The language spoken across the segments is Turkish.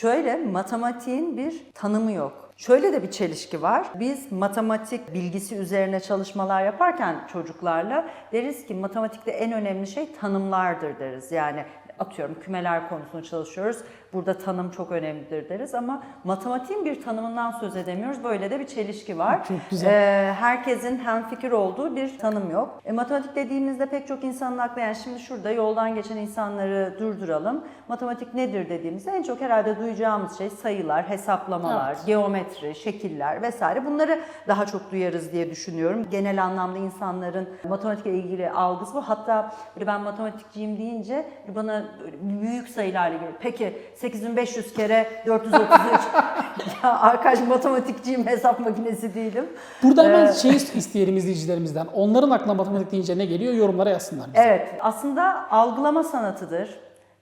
Şöyle matematiğin bir tanımı yok. Şöyle de bir çelişki var. Biz matematik bilgisi üzerine çalışmalar yaparken çocuklarla deriz ki matematikte en önemli şey tanımlardır deriz. Yani atıyorum kümeler konusunu çalışıyoruz. Burada tanım çok önemlidir deriz ama matematiğin bir tanımından söz edemiyoruz. Böyle de bir çelişki var. Çok güzel. Ee, herkesin hemfikir olduğu bir tanım yok. E, matematik dediğimizde pek çok insanın aklına yani şimdi şurada yoldan geçen insanları durduralım. Matematik nedir dediğimizde en çok herhalde duyacağımız şey sayılar, hesaplamalar, Evet. geometri, şekiller vesaire. Bunları daha çok duyarız diye düşünüyorum. Genel anlamda insanların matematikle ilgili algısı bu. Hatta ben matematikçiyim deyince bana büyük sayılarla ilgili. Peki 8500 kere 433. ya arkadaş matematikçiyim, hesap makinesi değilim. Burada hemen Ee, şey isteyelim izleyicilerimizden. Onların aklına matematik deyince ne geliyor yorumlara yazsınlar bize. Evet, aslında algılama sanatıdır,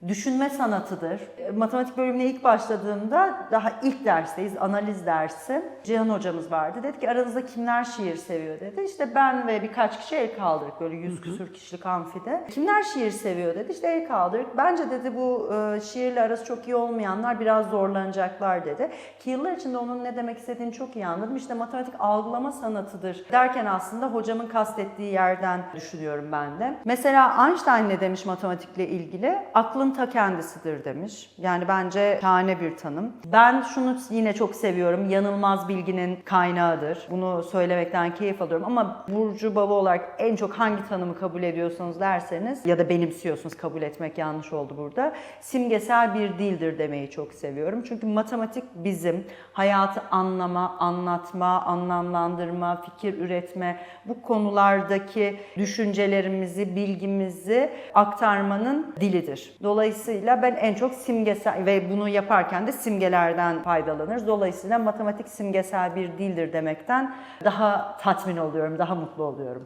düşünme sanatıdır. E, Matematik bölümüne ilk başladığımda daha ilk dersteyiz, analiz dersi. Cihan hocamız vardı. Dedi ki aranızda kimler şiir seviyor dedi. İşte ben ve birkaç kişi el kaldırdık böyle yüz küsür kişilik amfide. Kimler şiir seviyor dedi. İşte el kaldırdık. Bence dedi bu e, şiirle arası çok iyi olmayanlar biraz zorlanacaklar dedi. Ki yıllar içinde onun ne demek istediğini çok iyi anladım. İşte matematik algılama sanatıdır derken aslında hocamın kastettiği yerden düşünüyorum ben de. Mesela Einstein ne demiş matematikle ilgili? Aklın ta kendisidir demiş. Yani bence şahane bir tanım. Ben şunu yine çok seviyorum. Yanılmaz bilginin kaynağıdır. Bunu söylemekten keyif alıyorum ama Burcu Baba olarak en çok hangi tanımı kabul ediyorsanız derseniz ya da benimsiyorsunuz kabul etmek yanlış oldu burada. Simgesel bir dildir demeyi çok seviyorum. Çünkü matematik bizim hayatı anlama, anlatma, anlamlandırma, fikir üretme bu konulardaki düşüncelerimizi, bilgimizi aktarmanın dilidir. Dolayısıyla ben en çok simgesel ve bunu yaparken de simgelerden faydalanırız. Dolayısıyla matematik simgesel bir dildir demekten daha tatmin oluyorum, daha mutlu oluyorum.